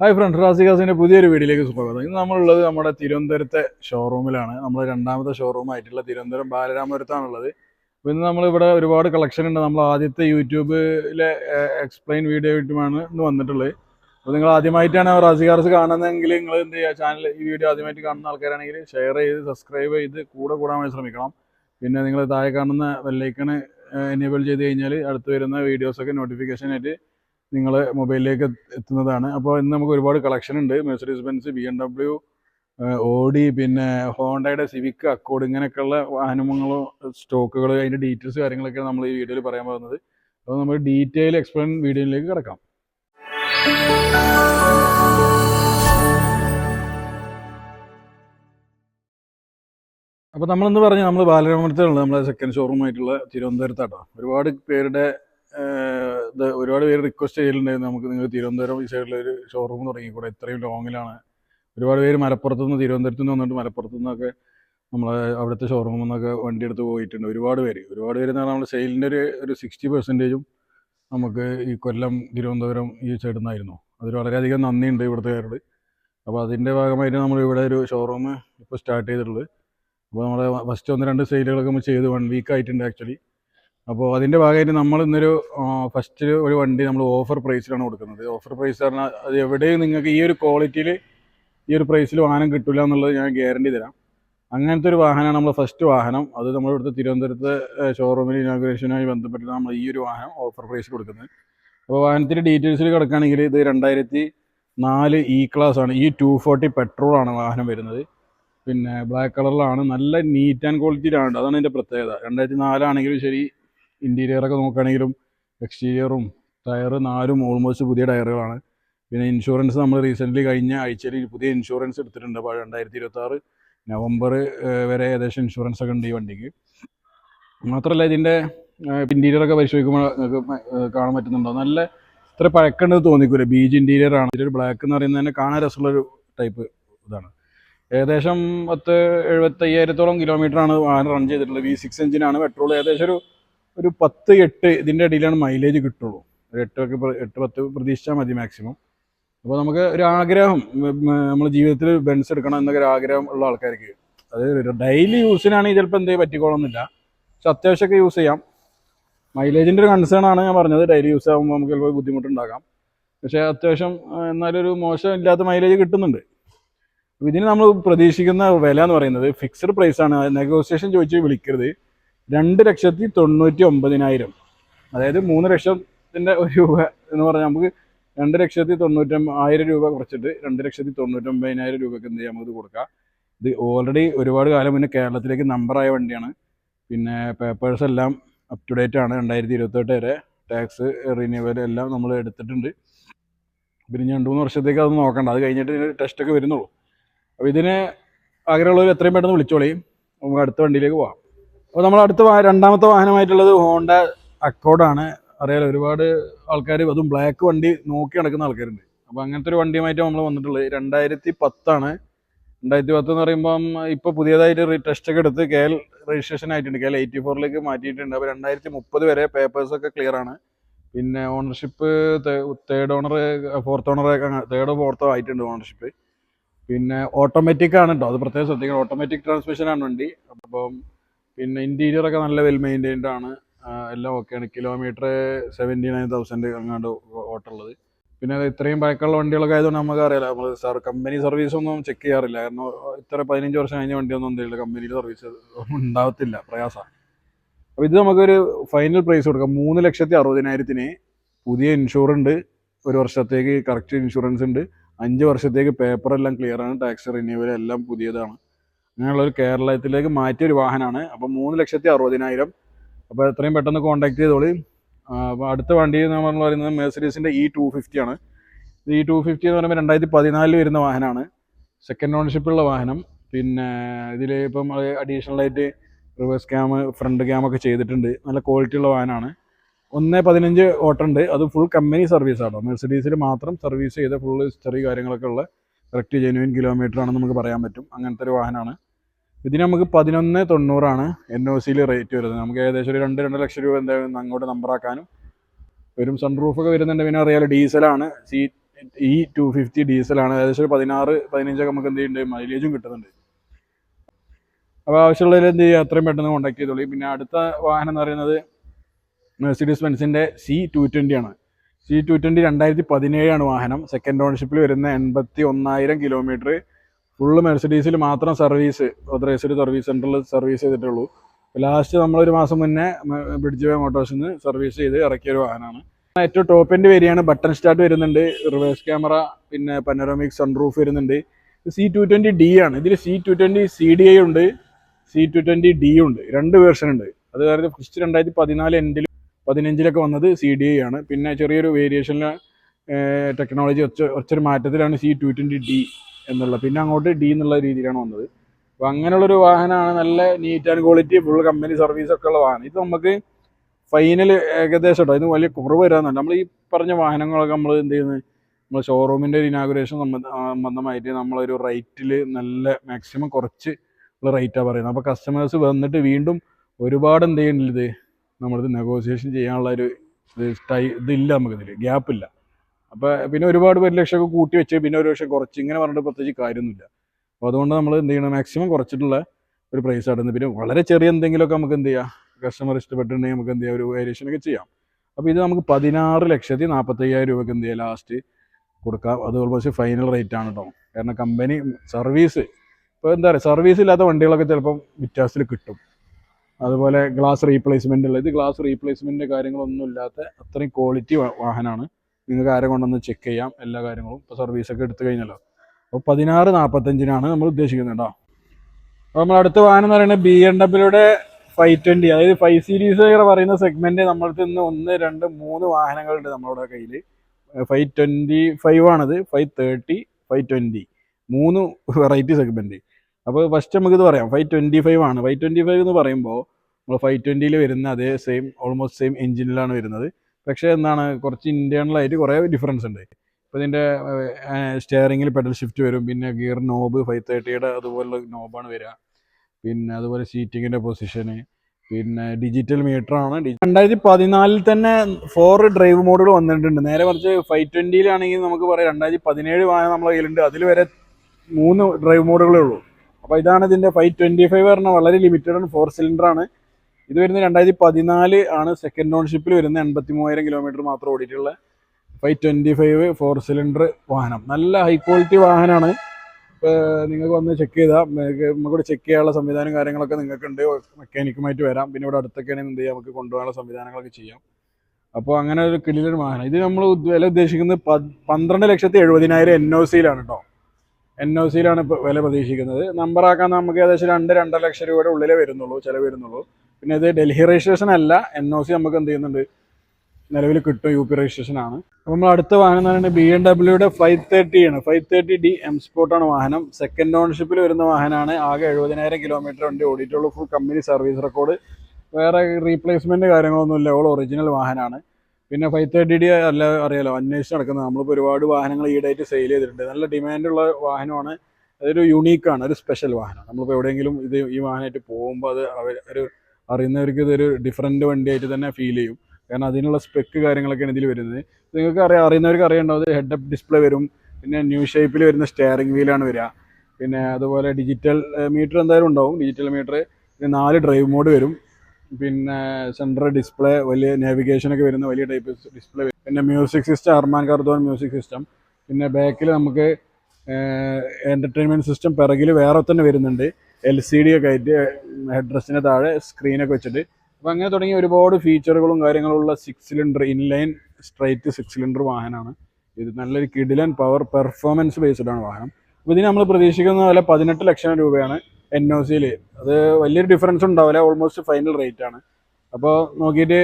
Hi front റാസികാസിന്റെ പുതിയൊരു വീഡിയോയിലേക്ക് സ്വാഗതം. ഇന്ന് നമ്മളുള്ളത് നമ്മുടെ തിരുവനന്തപുരത്തെ ഷോറൂമിലാണ് നമ്മൾ രണ്ടാമത്തെ ഷോറൂമായിട്ടുള്ള തിരുവനന്തപുരം ബാലരാമപുരത്താണുള്ളത്. അപ്പോൾ ഇന്ന് നമ്മളിവിടെ ഒരുപാട് കളക്ഷൻ ഉണ്ട്. നമ്മൾ ആദ്യത്തെ യൂട്യൂബിലെ എക്സ്പ്ലെയിൻ വീഡിയോ ആയിട്ടുമാണ് ഇന്ന് വന്നിട്ടുള്ളത്. അപ്പോൾ നിങ്ങൾ ആദ്യമായിട്ടാണ് റാസികാർസ് കാണുന്നതെങ്കിൽ നിങ്ങൾ എന്ത് ചെയ്യുക ചാനൽ ഈ വീഡിയോ ആദ്യമായിട്ട് കാണുന്ന ആൾക്കാരാണെങ്കിൽ ഷെയർ ചെയ്ത് സബ്സ്ക്രൈബ് ചെയ്ത് കൂടെ കൂടാൻ ശ്രമിക്കണം. പിന്നെ നിങ്ങൾ താഴെ കാണുന്ന വെല്ലൈക്കണ് എനേബിൾ ചെയ്ത് കഴിഞ്ഞാൽ അടുത്ത് വരുന്ന വീഡിയോസൊക്കെ നോട്ടിഫിക്കേഷൻ ആയിട്ട് നിങ്ങളെ മൊബൈലിലേക്ക് എത്തുന്നതാണ്. അപ്പോൾ ഇന്ന് നമുക്ക് ഒരുപാട് കളക്ഷൻ ഉണ്ട്. Mercedes Benz B M W Audi പിന്നെ ഹോണ്ടയുടെ സിവിക്ക് അക്കോഡ് ഇങ്ങനെയൊക്കെയുള്ള വാഹനങ്ങളും സ്റ്റോക്കുകൾ അതിന്റെ ഡീറ്റെയിൽസ് കാര്യങ്ങളൊക്കെ നമ്മൾ ഈ വീഡിയോയിൽ പറയാൻ പോകുന്നത്. അപ്പോൾ നമ്മൾ ഡീറ്റെയിൽ എക്സ്പ്ലെയിൻ വീഡിയോയിലേക്ക് കിടക്കാം. അപ്പോൾ നമ്മളിന്ന് പറഞ്ഞു? നമ്മൾ ബാലരാമപുരത്തുള്ള നമ്മുടെ സെക്കൻഡ് ഷോറൂമായിട്ടുള്ള തിരുവനന്തപുരത്താട്ടോ. ഒരുപാട് പേരുടെ ഒരുപാട് പേര് റിക്വസ്റ്റ് ചെയ്യലുണ്ടായിരുന്നു നമുക്ക് നിങ്ങൾ തിരുവനന്തപുരം ഈ സൈഡിൽ ഒരു ഷോറൂം തുടങ്ങിക്കൂടെ? ഇത്രയും ലോങ്ങിലാണ് ഒരുപാട് പേര് മലപ്പുറത്തു നിന്ന് തിരുവനന്തപുരത്ത് നിന്ന് വന്നിട്ട് മലപ്പുറത്തു നിന്നൊക്കെ നമ്മളെ അവിടുത്തെ ഷോറൂമിൽ നിന്നൊക്കെ വണ്ടി എടുത്ത് പോയിട്ടുണ്ട്. ഒരുപാട് പേര്. ഒരുപാട് പേര് എന്ന് പറഞ്ഞാൽ നമ്മൾ സെയിലിന്റെ ഒരു ഒരു സിക്സ്റ്റി പെർസെന്റേജും നമുക്ക് ഈ കൊല്ലം തിരുവനന്തപുരം ഈ സൈഡിൽ നിന്നായിരുന്നു. അതിൽ വളരെയധികം നന്ദിയുണ്ട് ഇവിടുത്തുകാരോട് അപ്പോൾ അതിന്റെ ഭാഗമായിട്ട് നമ്മൾ ഇവിടെ ഒരു ഷോറൂം ഇപ്പോൾ സ്റ്റാർട്ട് ചെയ്തിട്ടുള്ളത്. അപ്പോൾ നമ്മൾ ഫസ്റ്റ് ഒന്ന് രണ്ട് സെയിലുകളൊക്കെ നമ്മൾ ചെയ്ത് വൺ വീക്ക് ആയിട്ടുണ്ട് ആക്ച്വലി അപ്പോൾ അതിന്റെ ഭാഗമായിട്ട് നമ്മൾ ഇന്നൊരു ഫസ്റ്റ് ഒരു വണ്ടി നമ്മൾ ഓഫർ പ്രൈസിലാണ് കൊടുക്കുന്നത്. ഓഫർ പ്രൈസ് പറഞ്ഞാൽ അത് എവിടെയും നിങ്ങൾക്ക് ഈ ഒരു ക്വാളിറ്റിയിൽ ഈ ഒരു പ്രൈസിൽ വാഹനം കിട്ടില്ല എന്നുള്ളത് ഞാൻ ഗ്യാരണ്ടി തരാം. അങ്ങനത്തെ ഒരു വാഹനമാണ് നമ്മൾ ഫസ്റ്റ് വാഹനം. അത് നമ്മുടെ ഇവിടുത്തെ തിരുവനന്തപുരത്തെ ഷോറൂമിൽ ഇനാഗുറേഷനുമായി ബന്ധപ്പെട്ട് നമ്മൾ ഈ ഒരു വാഹനം ഓഫർ പ്രൈസ് കൊടുക്കുന്നത്. അപ്പോൾ വാഹനത്തിന്റെ ഡീറ്റെയിൽസിൽ കിടക്കുകയാണെങ്കിൽ ഇത് രണ്ടായിരത്തി നാല് ഇ ക്ലാസ് ആണ്. ഈ ടു ഫോർട്ടി പെട്രോൾ ആണ് വാഹനം വരുന്നത്. പിന്നെ ബ്ലാക്ക് കളറിലാണ് നല്ല നീറ്റ് ആൻഡ് ക്വാളിറ്റിയിലാണ് അതാണ് ഇതിന്റെ പ്രത്യേകത. രണ്ടായിരത്തി നാലാണെങ്കിലും ശരി ഇന്റീരിയറൊക്കെ നോക്കുകയാണെങ്കിലും എക്സ്റ്റീരിയറും ടയർ നാലും ഓൾമോസ്റ്റ് പുതിയ ടയറുകളാണ്. പിന്നെ ഇൻഷുറൻസ് നമ്മൾ റീസെന്റ്ലി കഴിഞ്ഞ ആഴ്ചയിൽ പുതിയ ഇൻഷുറൻസ് എടുത്തിട്ടുണ്ട്. അപ്പോൾ രണ്ടായിരത്തി ഇരുപത്താറ് നവംബർ വരെ ഏകദേശം ഇൻഷുറൻസ് ഒക്കെ ഉണ്ട് ഈ വണ്ടിക്ക്. മാത്രമല്ല ഇതിന്റെ ഇന്റീരിയറൊക്കെ പരിശോധിക്കുമ്പോൾ നിങ്ങൾക്ക് കാണാൻ പറ്റുന്നുണ്ടോ? നല്ല ഇത്ര പഴക്കേണ്ടത് തോന്നിക്കൂല. ബീജ് ഇന്റീരിയർ ആണ്. ഇതിലൊരു ബ്ലാക്ക് എന്ന് പറയുന്നത് തന്നെ കാണാൻ രസമുള്ളൊരു ടൈപ്പ് ഇതാണ്. ഏകദേശം പത്ത് എഴുപത്തയ്യായിരത്തോളം കിലോമീറ്ററാണ് വാഹനം റൺ ചെയ്തിട്ടുള്ളത്. വി സിക്സ് എഞ്ചിനാണ് പെട്രോൾ ഏകദേശം ഒരു ഒരു പത്ത് എട്ട് ഇതിന്റെ ഇടയിലാണ് മൈലേജ് കിട്ടുള്ളൂ. ഒരു എട്ടൊക്കെ എട്ട് പത്ത് പ്രതീക്ഷിച്ചാൽ മതി മാക്സിമം അപ്പോൾ നമുക്ക് ഒരു ആഗ്രഹം നമ്മൾ ജീവിതത്തിൽ ബെൻസ് എടുക്കണം എന്നൊക്കെ ഒരു ആഗ്രഹം ഉള്ള ആൾക്കാർക്ക്. അത് ഡെയിലി യൂസിനാണെങ്കിൽ ചിലപ്പോൾ എന്തേ പറ്റിക്കോളന്നില്ല. പക്ഷെ അത്യാവശ്യമൊക്കെ യൂസ് ചെയ്യാം. മൈലേജിന്റെ ഒരു കൺസേൺ ആണ് ഞാൻ പറഞ്ഞത്. ഡെയിലി യൂസ് ആകുമ്പോൾ നമുക്ക് ചിലപ്പോൾ ബുദ്ധിമുട്ടുണ്ടാകാം. പക്ഷേ അത്യാവശ്യം എന്നാലൊരു മോശം ഇല്ലാത്ത മൈലേജ് കിട്ടുന്നുണ്ട്. ഇതിന് നമ്മൾ പ്രതീക്ഷിക്കുന്ന വില എന്ന് പറയുന്നത് ഫിക്സഡ് പ്രൈസാണ് നെഗോസിയേഷൻ ചോദിച്ച് വിളിക്കരുത്. രണ്ട് ലക്ഷത്തി തൊണ്ണൂറ്റി ഒമ്പതിനായിരം അതായത് മൂന്ന് ലക്ഷത്തിന്റെ ഒരു രൂപ എന്ന് പറഞ്ഞാൽ നമുക്ക് രണ്ട് ലക്ഷത്തി തൊണ്ണൂറ്റി ആയിരം രൂപ കുറച്ചിട്ട് രണ്ട് ലക്ഷത്തി തൊണ്ണൂറ്റൊമ്പതിനായിരം രൂപയ്ക്ക് എന്ത് ചെയ്യാം? നമുക്ക് കൊടുക്കാം. ഇത് ഓൾറെഡി ഒരുപാട് കാലം മുന്നേ കേരളത്തിലേക്ക് നമ്പറായ വണ്ടിയാണ്. പിന്നെ പേപ്പേഴ്സ് എല്ലാം അപ് ടു ഡേറ്റ് ആണ്. രണ്ടായിരത്തി ഇരുപത്തെട്ട് വരെ ടാക്സ് റിന്യൂവൽ എല്ലാം നമ്മൾ എടുത്തിട്ടുണ്ട്. പിന്നെ ഞാൻ രണ്ട് മൂന്ന് വർഷത്തേക്ക് അതൊന്നും നോക്കണ്ട. അത് കഴിഞ്ഞിട്ട് ഇതിന് ടെസ്റ്റൊക്കെ വരുന്നുള്ളൂ. അപ്പോൾ ഇതിന് ആഗ്രഹമുള്ളവർ എത്രയും പെട്ടെന്ന് വിളിച്ചോളി. നമുക്ക് അടുത്ത വണ്ടിയിലേക്ക് പോവാം. അപ്പോൾ നമ്മൾ അടുത്ത രണ്ടാമത്തെ വാഹനമായിട്ടുള്ളത് ഹോണ്ട അക്കോഡാണ് അറിയാലോ ഒരുപാട് ആൾക്കാർ അതും ബ്ലാക്ക് വണ്ടി നോക്കി നടക്കുന്ന ആൾക്കാരുണ്ട്. അപ്പോൾ അങ്ങനത്തെ ഒരു വണ്ടിയുമായിട്ട് നമ്മൾ വന്നിട്ടുള്ളത്. രണ്ടായിരത്തി പത്താണ്. രണ്ടായിരത്തി പത്ത് എന്ന് പറയുമ്പം ഇപ്പോൾ പുതിയതായിട്ട് ടെസ്റ്റ് ഒക്കെ എടുത്ത് കെ എൽ രജിസ്ട്രേഷൻ ആയിട്ടുണ്ട്. കെ എൽ എയ്റ്റി ഫോറിലേക്ക് മാറ്റിയിട്ടുണ്ട്. അപ്പോൾ രണ്ടായിരത്തി മുപ്പത് വരെ പേപ്പേഴ്സൊക്കെ ക്ലിയർ ആണ്. പിന്നെ ownership third owner fourth owner തേർഡോ ഫോർത്തോ ആയിട്ടുണ്ട് ഓണർഷിപ്പ് പിന്നെ ഓട്ടോമാറ്റിക് ആണ് കേട്ടോ അത് പ്രത്യേകം ശ്രദ്ധിക്കണം. ഓട്ടോമാറ്റിക് ട്രാൻസ്മിഷൻ ആണ് വണ്ടി. അപ്പം പിന്നെ ഇന്റീരിയർ ഒക്കെ നല്ല വെൽ മെയിന്റൈൻഡ് ആണ്. എല്ലാം ഓക്കെയാണ് കിലോമീറ്റർ സെവന്റി നയൻ തൗസൻഡ് അങ്ങാണ്ട് ഓട്ടുള്ളത് പിന്നെ ഇത്രയും പഴക്കമുള്ള വണ്ടികളൊക്കെ ആയതുകൊണ്ട് നമുക്ക് അറിയില്ല നമ്മൾ സാർ കമ്പനി സർവീസ് ഒന്നും ചെക്ക് ചെയ്യാറില്ല. കാരണം ഇത്ര പതിനഞ്ച് വർഷം കഴിഞ്ഞ വണ്ടിയൊന്നും എന്തെങ്കിലും കമ്പനിയിൽ സർവീസ് ഉണ്ടാവത്തില്ല പ്രയാസമാണ് അപ്പോൾ ഇത് നമുക്കൊരു ഫൈനൽ പ്രൈസ് കൊടുക്കാം. മൂന്ന് ലക്ഷത്തി അറുപതിനായിരത്തിന് പുതിയ ഇൻഷുറുണ്ട് ഒരു വർഷത്തേക്ക് കറക്റ്റ് ഇൻഷുറൻസ് ഉണ്ട്. അഞ്ച് വർഷത്തേക്ക് പേപ്പർ എല്ലാം ക്ലിയർ ആണ്. ടാക്സ് റിന്യൂവൽ എല്ലാം പുതിയതാണ്. അങ്ങനെയുള്ള ഒരു കേരളത്തിലേക്ക് മാറ്റിയ ഒരു വാഹനമാണ് അപ്പോൾ മൂന്ന് ലക്ഷത്തി അറുപതിനായിരം. അപ്പോൾ എത്രയും പെട്ടെന്ന് കോൺടാക്ട് ചെയ്തോളി. അപ്പോൾ അടുത്ത വണ്ടി എന്ന് പറഞ്ഞു പറയുന്നത് മേഴ്സഡീസിന്റെ ഇ ടു ഫിഫ്റ്റി ആണ്. ഇത് ഇ ടു ഫിഫ്റ്റി എന്ന് പറയുമ്പോൾ രണ്ടായിരത്തി പതിനാലിൽ വരുന്ന വാഹനമാണ് സെക്കൻഡ് ഓണർഷിപ്പ് ഉള്ള വാഹനം. പിന്നെ ഇതിൽ ഇപ്പം അഡീഷണൽ ആയിട്ട് റിവേഴ്സ് ക്യാം ഫ്രണ്ട് ക്യാം ഒക്കെ ചെയ്തിട്ടുണ്ട്. നല്ല ക്വാളിറ്റി ഉള്ള വാഹനമാണ് ഒന്ന് പതിനഞ്ച് ഓട്ടുണ്ട്. അത് ഫുൾ കമ്പനി സർവീസ് ആണോ മെഴ്സഡീസിൽ മാത്രം സർവീസ് ചെയ്ത ഫുൾ ഹിസ്റ്ററി കാര്യങ്ങളൊക്കെ ഉള്ള കറക്റ്റ് ജെനുവിൻ കിലോമീറ്റർ ആണെന്ന് നമുക്ക് പറയാൻ പറ്റും. അങ്ങനത്തെ ഒരു വാഹനമാണ് ഇതിന് നമുക്ക് പതിനൊന്ന് തൊണ്ണൂറാണ് എൻ ഒ സിയിൽ റേറ്റ് വരുന്നത്. നമുക്ക് ഏകദേശം ഒരു രണ്ട് രണ്ട് ലക്ഷം രൂപ എന്തായാലും അങ്ങോട്ട് നമ്പറാക്കാനും വരും സൺ റൂഫൊക്കെ വരുന്നുണ്ട്. പിന്നെ അറിയാലോ ഡീസലാണ് സി ഇ ടു ഫിഫ്റ്റി ഡീസലാണ് ഏകദേശം ഒരു പതിനാറ് പതിനഞ്ചൊക്കെ നമുക്ക് എന്ത് ചെയ്യുന്നുണ്ട്? മൈലേജും കിട്ടുന്നുണ്ട്. അപ്പോൾ ആവശ്യമുള്ളവർ എന്ത് ചെയ്യുക? അത്രയും പെട്ടെന്ന് കോൺടാക്ട് ചെയ്തോളൂ. പിന്നെ അടുത്ത വാഹനം എന്ന് പറയുന്നത് മെഴ്സിഡീസ് ബെൻസിന്റെ സി ടു ട്വന്റി ആണ്. സി ടു ട്വന്റി രണ്ടായിരത്തി പതിനേഴാണ് വാഹനം. സെക്കൻഡ് ഓണർഷിപ്പിൽ വരുന്ന എൺപത്തി ഒന്നായിരം കിലോമീറ്റർ ഫുള്ള് മെർസിഡീസിൽ മാത്രം സർവീസ് ഓതറൈസ്ഡ് സർവീസ് സെന്ററിൽ സർവീസ് ചെയ്തിട്ടുള്ളൂ. ലാസ്റ്റ് നമ്മളൊരു മാസം മുന്നേ ബ്രിഡ്ജ് വേ മോട്ടോഴ്സിൽ നിന്ന് സർവീസ് ചെയ്ത് ഇറക്കിയ ഒരു വാഹനമാണ്. ഏറ്റവും ടോപ്പ് എൻഡ് വരികയാണ് ബട്ടൺ സ്റ്റാർട്ട് വരുന്നുണ്ട് റിവേഴ്സ് ക്യാമറ പിന്നെ പനോറമിക് സൺറൂഫ് വരുന്നുണ്ട്. സി ടു ട്വന്റി ഡി ആണ്. ഇതിൽ C two twenty C D I ഉണ്ട് സി ടു ട്വന്റി ഡി ഉണ്ട്. രണ്ട് വേർഷൻ ഉണ്ട്. അത് കാരണം ഫസ്റ്റ് രണ്ടായിരത്തി പതിനാല് എൻഡിൽ പതിനഞ്ചിലൊക്കെ വന്നത് സി ഡി ഐ ആണ്. പിന്നെ ചെറിയൊരു വേരിയേഷനിൽ ടെക്നോളജി ഒച്ച ഒച്ചൊരു മാറ്റത്തിലാണ് സി ടു ട്വന്റി ഡി എന്നുള്ളത്. പിന്നെ അങ്ങോട്ട് ഡി എന്നുള്ള രീതിയിലാണ് വന്നത്. അപ്പോൾ അങ്ങനെയുള്ളൊരു വാഹനമാണ് നല്ല neat and quality full company service ഒക്കെ ഉള്ള വാഹനം. ഇത് നമുക്ക് ഫൈനൽ ഏകദേശം കേട്ടോ ഇതിന് വലിയ കുറവ് വരാന്നുണ്ട്. നമ്മൾ ഈ പറഞ്ഞ വാഹനങ്ങളൊക്കെ നമ്മൾ എന്ത് ചെയ്യുന്നത് നമ്മൾ ഷോറൂമിന്റെ ഒരു ഇനാഗുറേഷൻ സംബന്ധമായിട്ട് നമ്മളൊരു റേറ്റിൽ നല്ല മാക്സിമം കുറച്ച് ഉള്ള റേറ്റാണ് പറയുന്നത്. അപ്പോൾ കസ്റ്റമേഴ്സ് വന്നിട്ട് വീണ്ടും ഒരുപാട് എന്ത് ചെയ്യണില്ല ഇത്? നമ്മളിത് നെഗോസിയേഷൻ ചെയ്യാനുള്ള ഒരു ഇത് ഇതില്ല നമുക്കിതിൽ ഗ്യാപ്പില്ല അപ്പോൾ പിന്നെ ഒരുപാട് ഒരു ലക്ഷമൊക്കെ കൂട്ടി വെച്ച് പിന്നെ ഒരു ലക്ഷം കുറച്ച് ഇങ്ങനെ പറഞ്ഞിട്ട് പ്രത്യേകിച്ച് കാര്യമൊന്നുമില്ല. അപ്പോൾ അതുകൊണ്ട് നമ്മൾ എന്ത് ചെയ്യണം? മാക്സിമം കുറച്ചിട്ടുള്ള ഒരു പ്രൈസ് ആടുന്നത് പിന്നെ വളരെ ചെറിയ എന്തെങ്കിലുമൊക്കെ നമുക്ക് എന്ത് ചെയ്യാം? കസ്റ്റമർ ഇഷ്ടപ്പെട്ടിട്ടുണ്ടെങ്കിൽ നമുക്ക് എന്ത് ചെയ്യാം? ഒരു വേരിയേഷൻ ഒക്കെ ചെയ്യാം. അപ്പോൾ ഇത് നമുക്ക് പതിനാറ് ലക്ഷത്തി നാൽപ്പത്തയ്യായിരം രൂപയ്ക്ക് എന്ത് ചെയ്യാം? ലാസ്റ്റ് കൊടുക്കാം. അത് ഓൾമോസ്റ്റ് ഫൈനൽ റേറ്റ് ആണ് കേട്ടോ കാരണം കമ്പനി സർവീസ് ഇപ്പോൾ എന്താ പറയുക സർവീസ് ഇല്ലാത്ത വണ്ടികളൊക്കെ ചിലപ്പം വ്യത്യാസത്തിൽ കിട്ടും. അതുപോലെ ഗ്ലാസ് റീപ്ലേസ്മെന്റ് ഉള്ള ഇത് ഗ്ലാസ് റീപ്ലേസ്മെന്റ് കാര്യങ്ങളൊന്നും ഇല്ലാത്ത അത്രയും ക്വാളിറ്റി വാഹനമാണ്. നിങ്ങൾക്ക് ആരെ കൊണ്ടൊന്ന് ചെക്ക് ചെയ്യാം എല്ലാ കാര്യങ്ങളും. ഇപ്പോൾ സർവീസൊക്കെ എടുത്തു കഴിഞ്ഞല്ലോ. അപ്പോൾ പതിനാറ് നാൽപ്പത്തഞ്ചിനാണ് നമ്മൾ ഉദ്ദേശിക്കുന്നത് കേട്ടോ. അപ്പോൾ നമ്മൾ അടുത്ത വാഹനം എന്ന് പറയുന്നത് ബി എം ഡബ്ല്യൂടെ ഫൈവ് ട്വന്റി അതായത് ഫൈവ് സീരീസ് പറയുന്ന സെഗ്മെന്റ് നമ്മൾക്ക് ഇന്ന് ഒന്ന് രണ്ട് മൂന്ന് വാഹനങ്ങളുണ്ട് നമ്മളുടെ കയ്യിൽ ഫൈവ് ട്വന്റി ഫൈവ് ആണത്. ഫൈവ് തേർട്ടി ഫൈവ് ട്വന്റി മൂന്ന് വെറൈറ്റി സെഗ്മെന്റ് അപ്പോൾ ഫസ്റ്റ് നമുക്കിത് പറയാം. ഫൈവ് ട്വന്റി ഫൈവ് ആണ്. ഫൈവ് ട്വന്റി ഫൈവ് എന്ന് പറയുമ്പോൾ നമ്മൾ ഫൈവ് ട്വന്റിയിൽ വരുന്ന അതേ സെയിം ഓൾമോസ്റ്റ് സെയിം എഞ്ചിനിലാണ് വരുന്നത്. പക്ഷേ എന്താണ് കുറച്ച് ഇന്റേണലായിട്ട് കുറേ ഡിഫറൻസ് ഉണ്ട്. ഇപ്പോൾ ഇതിന്റെ സ്റ്റിയറിങ്ങിൽ പെഡൽ ഷിഫ്റ്റ് വരും പിന്നെ ഗിയർ നോബ് ഫൈവ് തേർട്ടിയുടെ അതുപോലുള്ള നോബാണ് വരിക പിന്നെ അതുപോലെ സീറ്റിങ്ങിന്റെ പൊസിഷന് പിന്നെ ഡിജിറ്റൽ മീറ്റർ ആണ്. രണ്ടായിരത്തി പതിനാലിൽ തന്നെ ഫോർ ഡ്രൈവ് മോഡുകൾ വന്നിട്ടുണ്ട്. നേരെ കുറച്ച് ഫൈവ് ട്വന്റിയിലാണെങ്കിൽ നമുക്ക് പറയാം രണ്ടായിരത്തി പതിനേഴ് വാഹനം നമ്മളെ കയ്യിലുണ്ട്. അതിൽ വരെ മൂന്ന് ഡ്രൈവ് മോഡുകളേ ഉള്ളൂ. അപ്പോൾ ഇതാണ് ഇതിന്റെ ഫൈവ് ട്വന്റി ഫൈവ് പറഞ്ഞാൽ വളരെ ലിമിറ്റഡ് ആണ് ഫോർ സിലിണ്ടർ ആണ്. ഇത് വരുന്നത് രണ്ടായിരത്തി പതിനാല് ആണ്. സെക്കൻഡ് ഓൺഷിപ്പിൽ വരുന്ന എൺപത്തി മൂവായിരം കിലോമീറ്റർ മാത്രം ഓടിയിട്ടുള്ള five twenty five four cylinder വാഹനം. നല്ല ഹൈ ക്വാളിറ്റി വാഹനമാണ് നിങ്ങൾക്ക് വന്ന് ചെക്ക് ചെയ്താൽ നമുക്കിവിടെ ചെക്ക് ചെയ്യാനുള്ള സംവിധാനം കാര്യങ്ങളൊക്കെ നിങ്ങൾക്കുണ്ട്. മെക്കാനിക്കുമായിട്ട് വരാം. പിന്നെ ഇവിടെ അടുത്തൊക്കെയാണെങ്കിൽ എന്ത് ചെയ്യാം? നമുക്ക് കൊണ്ടുപോകാനുള്ള സംവിധാനങ്ങളൊക്കെ ചെയ്യാം. അപ്പോൾ അങ്ങനെ ഒരു കിളിലൊരു വാഹനം. ഇത് നമ്മൾ വില ഉദ്ദേശിക്കുന്നത് പന്ത്രണ്ട് ലക്ഷത്തി എഴുപതിനായിരം എൻ ഒ സിയിലാണ് കേട്ടോ എൻ ഒ സിയിലാണ് വില പ്രതീക്ഷിക്കുന്നത്. നമ്പറാക്കാൻ നമുക്ക് ഏകദേശം രണ്ട് രണ്ടര ലക്ഷം രൂപയുടെ ഉള്ളിലേ വരുന്നുള്ളൂ ചിലവ് വരുന്നുള്ളൂ. പിന്നെ ഇത് ഡൽഹി രജിസ്ട്രേഷൻ അല്ല എൻ ഒ സി നമുക്ക് എന്ത് ചെയ്യുന്നുണ്ട്? നിലവിൽ കിട്ടും യു പി രജിസ്ട്രേഷൻ ആണ്. അപ്പോൾ നമ്മൾ അടുത്ത വാഹനം എന്ന് പറയുന്നത് ബി എം ഡബ്ല്യൂടെ ഫൈവ് തേർട്ടി ആണ്. ഫൈവ് തേർട്ടി ഡി എം സ്പോർട്ടാണ് വാഹനം. സെക്കൻഡ് ഓണർഷിപ്പിൽ വരുന്ന വാഹനമാണ്. ആകെ എഴുപതിനായിരം കിലോമീറ്റർ വണ്ടി ഓടിയിട്ടുള്ളൂ ഫുൾ കമ്പനി സർവീസ് റെക്കോർഡ് വേറെ റീപ്ലേസ്മെന്റ് കാര്യങ്ങളൊന്നുമില്ല. ഓൾ ഒറിജിനൽ വാഹനമാണ്. പിന്നെ ഫൈവ് തേർട്ടി ഡി അല്ല അറിയാലോ അന്വേഷിച്ച് നടക്കുന്നത്. നമ്മളിപ്പോൾ ഒരുപാട് വാഹനങ്ങൾ ഈടായിട്ട് സെയിൽ ചെയ്തിട്ടുണ്ട്. നല്ല ഡിമാൻഡുള്ള വാഹനമാണ്. അതൊരു യുണീക്കാണ് ഒരു സ്പെഷ്യൽ വാഹനമാണ്. നമ്മളിപ്പോൾ എവിടെയെങ്കിലും ഇത് ഈ വാഹനമായിട്ട് പോകുമ്പോൾ അത് ഒരു അറിയുന്നവർക്ക് ഇതൊരു ഡിഫറെന്റ് വണ്ടിയായിട്ട് തന്നെ ഫീൽ ചെയ്യും. കാരണം അതിനുള്ള സ്പെക്ക് കാര്യങ്ങളൊക്കെയാണ് ഇതിൽ വരുന്നത്. നിങ്ങൾക്ക് അറിയാം അറിയുന്നവർക്ക് അറിയേണ്ടത് ഹെഡ് അപ്പ് ഡിസ്പ്ലേ വരും പിന്നെ ന്യൂ ഷേപ്പിൽ വരുന്ന സ്റ്റെയറിംഗ് വീലാണ് വരിക. പിന്നെ അതുപോലെ ഡിജിറ്റൽ മീറ്റർ എന്തായാലും ഉണ്ടാവും. ഡിജിറ്റൽ മീറ്റർ പിന്നെ നാല് ഡ്രൈവ് മോഡ് വരും. പിന്നെ സെൻട്രൽ ഡിസ്പ്ലേ വലിയ നാവിഗേഷനൊക്കെ വരുന്ന വലിയ ടൈപ്പ് ഡിസ്പ്ലേ വരും. പിന്നെ music system Harman Kardon music system പിന്നെ ബാക്കിൽ നമുക്ക് എന്റർടൈൻമെന്റ് സിസ്റ്റം പിറകിൽ വേറെ തന്നെ വരുന്നുണ്ട്. എൽ സി ഡി ഒക്കെ ആയിട്ട് ഹെഡ് റെസ്റ്റിന് താഴെ സ്ക്രീനൊക്കെ വെച്ചിട്ട്. അപ്പോൾ അങ്ങനെ തുടങ്ങി ഒരുപാട് ഫീച്ചറുകളും കാര്യങ്ങളുള്ള six cylinder inline straight six cylinder വാഹനമാണ്. ഇത് നല്ലൊരു കിഡിലൻ പവർ പെർഫോമൻസ് ബേസ്ഡാണ് വാഹനം. അപ്പോൾ ഇതിന് നമ്മൾ പ്രതീക്ഷിക്കുന്ന പോലെ പതിനെട്ട് ലക്ഷം രൂപയാണ് എൻ ഒ സിയിൽ അത് വലിയൊരു ഡിഫറൻസ് ഉണ്ടാവില്ല ഓൾമോസ്റ്റ് ഫൈനൽ റേറ്റ് ആണ്. അപ്പോൾ നോക്കിയിട്ട്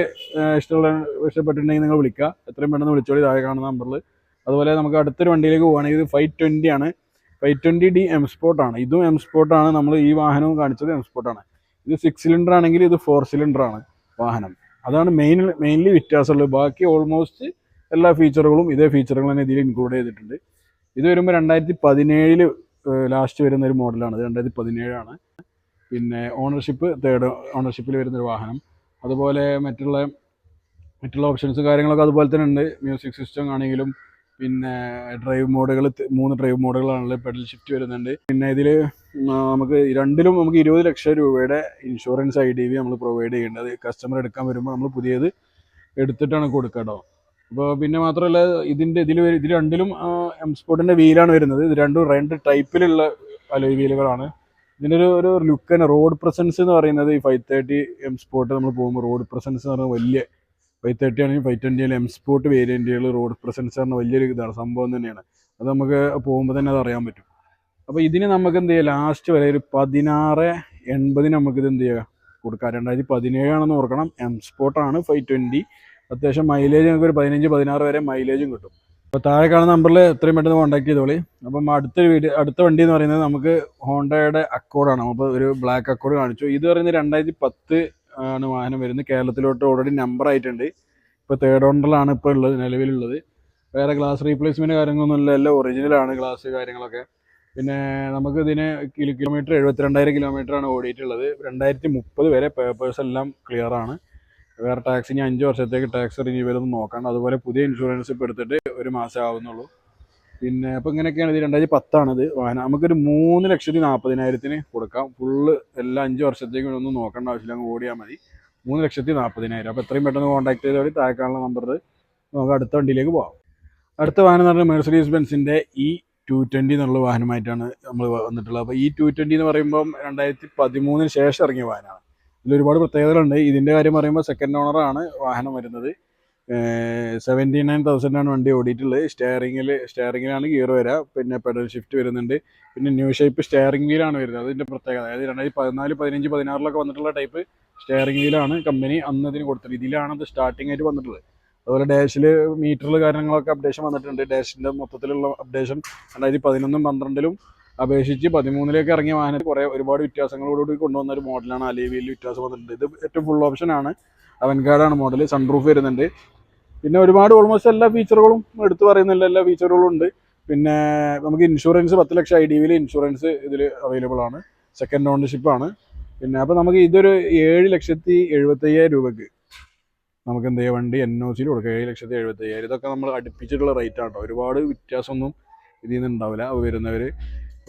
ഇഷ്ടമുള്ള ഇഷ്ടപ്പെട്ടിട്ടുണ്ടെങ്കിൽ നിങ്ങൾ വിളിക്കുക. എത്രയും പെട്ടെന്ന് വിളിച്ചോളി താഴെ കാണുന്ന നമ്പറിൽ അതുപോലെ നമുക്ക് അടുത്തൊരു വണ്ടിയിലേക്ക് പോവുകയാണെങ്കിൽ ഇത് ഫൈവ് ട്വന്റി ആണ്. ഫൈവ് ട്വന്റി ഡി എം സ്പോർട്ടാണ് ഇതും എം സ്പോർട്ടാണ് നമ്മൾ ഈ വാഹനവും കാണിച്ചത് എം സ്പോർട്ടാണ് ഇത് സിക്സ് സിലിണ്ടർ ആണെങ്കിൽ ഇത് ഫോർ സിലിണ്ടർ ആണ് വാഹനം. അതാണ് മെയിൻ മെയിൻലി വ്യത്യാസമുള്ളത്. ബാക്കി ഓൾമോസ്റ്റ് എല്ലാ ഫീച്ചറുകളും ഇതേ ഫീച്ചറുകൾ തന്നെ ഇതിൽ ഇൻക്ലൂഡ് ചെയ്തിട്ടുണ്ട്. ഇത് വരുമ്പോൾ രണ്ടായിരത്തി പതിനേഴിൽ ലാസ്റ്റ് വരുന്ന ഒരു മോഡലാണ് ഇത് രണ്ടായിരത്തി പതിനേഴാണ് പിന്നെ ഓണർഷിപ്പ് തേർഡ് ഓണർഷിപ്പിൽ വരുന്നൊരു വാഹനം. അതുപോലെ മറ്റുള്ള മറ്റുള്ള ഓപ്ഷൻസ് കാര്യങ്ങളൊക്കെ അതുപോലെ തന്നെ ഉണ്ട്. മ്യൂസിക് സിസ്റ്റം ആണെങ്കിലും പിന്നെ ഡ്രൈവ് മോഡുകൾ മൂന്ന് ഡ്രൈവ് മോഡുകളാണുള്ളത് പെഡൽ ഷിഫ്റ്റ് വരുന്നുണ്ട്. പിന്നെ ഇതിൽ നമുക്ക് രണ്ടിലും നമുക്ക് ഇരുപത് ലക്ഷം രൂപയുടെ ഇൻഷുറൻസ് ഐ ഡി വി നമ്മൾ പ്രൊവൈഡ് ചെയ്യേണ്ടത് കസ്റ്റമർ എടുക്കാൻ വരുമ്പോൾ നമ്മൾ പുതിയത് എടുത്തിട്ടാണ് കൊടുക്കുക അപ്പോൾ പിന്നെ മാത്രമല്ല ഇതിന്റെ ഇതിൽ ഇതിൽ രണ്ടിലും എം സ്പോർട്ടിന്റെ വീലാണ് വരുന്നത്. ഇത് രണ്ടും രണ്ട് ടൈപ്പിലുള്ള അലോയ് വീലുകളാണ് ഇതിന്റെ ഒരു ഒരു ലുക്ക് തന്നെ റോഡ് പ്രസൻസ് എന്ന് പറയുന്നത് ഈ ഫൈവ് തേർട്ടി എം സ്പോർട്ട് നമ്മൾ പോകുമ്പോൾ റോഡ് പ്രസൻസ് എന്ന് പറയുന്നത് വലിയ ഫൈവ് തേർട്ടി ആണെങ്കിൽ ഫൈവ് ട്വന്റി എം സ്പോർട്ട് വേരിയന്റുകൾ റോഡ് പ്രസൻസ് പറഞ്ഞ വലിയൊരു ഇതാണ് സംഭവം തന്നെയാണ്. അത് നമുക്ക് പോകുമ്പോൾ തന്നെ അത് അറിയാൻ പറ്റും. അപ്പോൾ ഇതിന് നമുക്ക് എന്ത് ചെയ്യാം? ലാസ്റ്റ് വരെ ഒരു പതിനാറ് എൺപതിന് നമുക്കിത് എന്ത് ചെയ്യുക കൊടുക്കാം. രണ്ടായിരത്തി പതിനേഴാണെന്ന് ഓർക്കണം എം സ്പോർട്ടാണ് ഫൈവ് ട്വന്റി അത്യാവശ്യം മൈലേജ് നമുക്ക് ഒരു പതിനഞ്ച് പതിനാറ് വരെ മൈലേജും കിട്ടും. അപ്പോൾ താഴെ കാണുന്ന നമ്പറിൽ എത്രയും പെട്ടെന്ന് കോൺടാക്ട് ചെയ്തോളി. അപ്പം അടുത്ത വീഡിയോ അടുത്ത വണ്ടി എന്ന് പറയുന്നത് നമുക്ക് ഹോണ്ടയുടെ അക്കോഡാണ് അപ്പോൾ ഒരു ബ്ലാക്ക് അക്കോഡ് കാണിച്ചു. ഇത് പറയുന്നത് രണ്ടായിരത്തി പത്ത് ആണ് വാഹനം വരുന്നത്. കേരളത്തിലോട്ട് ഓൾറെഡി നമ്പർ ആയിട്ടുണ്ട്. ഇപ്പോൾ തേർഡ് ഓണറിലാണ് ഇപ്പോൾ ഉള്ളത് നിലവിലുള്ളത്. വേറെ ഗ്ലാസ് റീപ്ലേസ്മെന്റ് കാര്യങ്ങളൊന്നുമില്ല. എല്ലാം ഒറിജിനലാണ് ഗ്ലാസ് കാര്യങ്ങളൊക്കെ. പിന്നെ നമുക്ക് ഇതിന് കിലോ കിലോമീറ്റർ എഴുപത്തിരണ്ടായിരം കിലോമീറ്റർ ആണ് ഓടിയിട്ടുള്ളത്. രണ്ടായിരത്തി മുപ്പത് വരെ പേപ്പേഴ്സ് എല്ലാം ക്ലിയർ ആണ്. വേറെ ടാക്സിന് അഞ്ച് വർഷത്തേക്ക് ടാക്സ് റിന്യൂവൽ ഒന്നും നോക്കണം അതുപോലെ പുതിയ ഇൻഷുറൻസ് ഇപ്പോൾ എടുത്തിട്ട് ഒരു മാസം ആവുന്നുള്ളൂ. പിന്നെ അപ്പോൾ ഇങ്ങനെയൊക്കെയാണ് ഇത് രണ്ടായിരത്തി പത്താണിത് വാഹനം. നമുക്കൊരു മൂന്ന് ലക്ഷത്തി നാൽപ്പതിനായിരത്തിന് കൊടുക്കാം. ഫുള്ള് എല്ലാ അഞ്ച് വർഷത്തേക്കും ഒന്നും നോക്കേണ്ട ആവശ്യമില്ല. അങ്ങ് ഓടിയാൽ മതി. മൂന്ന് ലക്ഷത്തി നാൽപ്പതിനായിരം അപ്പോൾ എത്രയും പെട്ടെന്ന് കോൺടാക്ട് ചെയ്തോടി താഴെക്കാനുള്ള നമ്പറിൽ നമുക്ക് അടുത്ത വണ്ടിയിലേക്ക് പോകാം അടുത്ത വാഹനം എന്ന് പറഞ്ഞാൽ മെഴ്സഡീസ് ബെൻസിന്റെ ഇ ടു ട്വന്റി എന്നുള്ള വാഹനമായിട്ടാണ് നമ്മൾ വന്നിട്ടുള്ളത്. അപ്പോൾ ഈ ടു ട്വന്റി എന്ന് പറയുമ്പം രണ്ടായിരത്തി പതിമൂന്നിന് ശേഷം ഇറങ്ങിയ വാഹനമാണ്. ഇതിൽ ഒരുപാട് പ്രത്യേകതകളുണ്ട്. ഇതിന്റെ കാര്യം പറയുമ്പോൾ സെക്കൻഡ് ഓണറാണ് വാഹനം വരുന്നത്. സെവന്റി നയൻ തൗസൻഡാണ് വണ്ടി ഓടിയിട്ടുള്ളത്. സ്റ്റെയറിങ്ങിൽ സ്റ്റെയറിങ്ങിലാണ് ഗിയർ വരിക പിന്നെ പെഡൽ ഷിഫ്റ്റ് വരുന്നുണ്ട്. പിന്നെ ന്യൂ ഷേപ്പ് സ്റ്റിയറിംഗ് വീലാണ് വരുന്നത്. അതിന്റെ പ്രത്യേകത. അതായത് രണ്ടായിരത്തി പതിനാല് പതിനഞ്ച് പതിനാറിലൊക്കെ വന്നിട്ടുള്ള ടൈപ്പ് സ്റ്റിയറിംഗ് വീലാണ് കമ്പനി അന്ന് ഇതിന് കൊടുത്തത്. ഇതിലാണ് അത് സ്റ്റാർട്ടിംഗ് ആയിട്ട് വന്നിട്ടുള്ളത്. അതുപോലെ ഡാഷിൽ മീറ്ററിൽ കാര്യങ്ങളൊക്കെ അപ്ഡേഷൻ വന്നിട്ടുണ്ട്. ഡാഷിന്റെ മൊത്തത്തിലുള്ള അപ്ഡേഷൻ രണ്ടായിരത്തി പതിനൊന്നും പന്ത്രണ്ടിലും അപേക്ഷിച്ച് പതിമൂന്നിലേക്ക് ഇറങ്ങിയ വാഹനത്തിൽ കുറേ ഒരുപാട് വ്യത്യാസങ്ങളോടുകൂടി കൊണ്ടുവന്ന ഒരു മോഡലാണ് അലേവിയിൽ വ്യത്യാസം വന്നിട്ടുണ്ട്. ഇത് ഏറ്റവും ഫുൾ ഓപ്ഷനാണ് അവൻഗാർഡാണ് മോഡൽ സൺറൂഫ് വരുന്നുണ്ട്. പിന്നെ ഒരുപാട് ഓൾമോസ്റ്റ് എല്ലാ ഫീച്ചറുകളും എടുത്തു പറയുന്നില്ല എല്ലാ ഫീച്ചറുകളും ഉണ്ട്. പിന്നെ നമുക്ക് ഇൻഷുറൻസ് പത്ത് ലക്ഷം ഐ ഡി വിയിൽ ഇൻഷുറൻസ് ഇതിൽ അവൈലബിൾ ആണ്. സെക്കൻഡ് ഓണർഷിപ്പ് ആണ്. പിന്നെ അപ്പോൾ നമുക്ക് ഇതൊരു ഏഴ് ലക്ഷത്തി എഴുപത്തയ്യായിരം രൂപയ്ക്ക് നമുക്ക് എന്ത് ചെയ്യാം? വണ്ടി എൻ ഒ സിയിൽ കൊടുക്കുക ഏഴ് ലക്ഷത്തി എഴുപത്തയ്യായിരം. ഇതൊക്കെ നമ്മൾ അടുപ്പിച്ചിട്ടുള്ള റേറ്റ് ആണ് ഒരുപാട് വ്യത്യാസമൊന്നും ഇതിൽ നിന്ന് ഉണ്ടാവില്ല. വരുന്നവർ